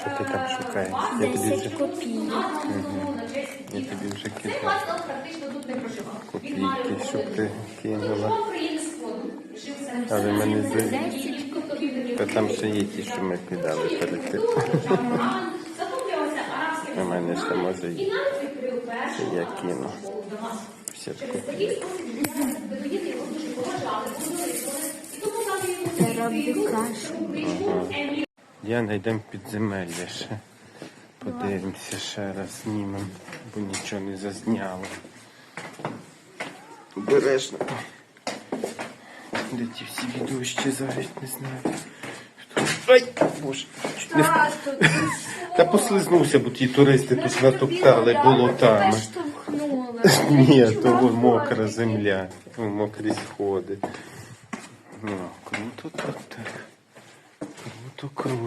Що ти там шукаєш? Я тобі вже, 10 копійок. я тобі вже кидав копійки, щоб ти кинула. Але мене за... 10. Та там ще є ті, що ми кидали перед тим. У мене ще може є. Це я кину. Все копійки. Роблю кашу. Я знайдемо підземелля ще. Подивимося ще раз знімемо, бо нічого не зазняло. Обережно. Де ті всі відущі зараз не знаю. Ай, боже, не в- Та послизнувся, бо ті туристи тут натоптали болотами. штовхнула. Ні, то вон мокра земля, вон мокрі сходи. Ну, круто так так. Круто, круто.